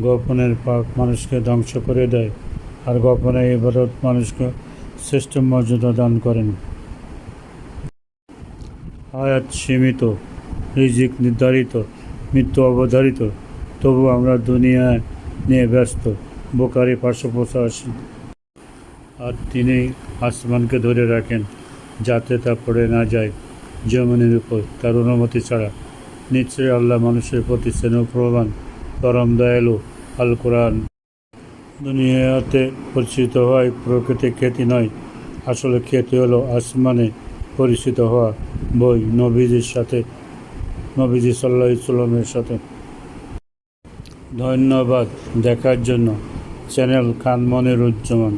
গোপনের পাপ মানুষকে ধ্বংস করে দেয় আর গোপনের ইবাদত মানুষকে শ্রেষ্ঠ মর্যাদা দান করেন। আয়াত সীমিত, রিজিক নির্ধারিত, মৃত্যু অবধারিত। তবু আমরা দুনিয়ায় নিয়ে ব্যস্ত, বোকারি পঁচাশি আর তিনি আসমানকে ধরে রাখেন, যাতে তা পড়ে না যায় জমিনের উপর। তার অনুমতি ছাড়া নিশ্চয়ই আল্লাহ মানুষের প্রতি স্নেহপ্রবান পরম দয়ালু আল কোরআন দুনিয়াতে পরিচিত হওয়াই প্রকৃতি খ্যাতি নয়, আসলে খ্যাতি হলো আসমানে পরিচিত হওয়া বই নবীজির সাথে, নবীজি সাল্লাহ ইসলামের সাথে। ধন্যবাদ দেখার জন্য। চ্যানেল কানমনের উজ্জমান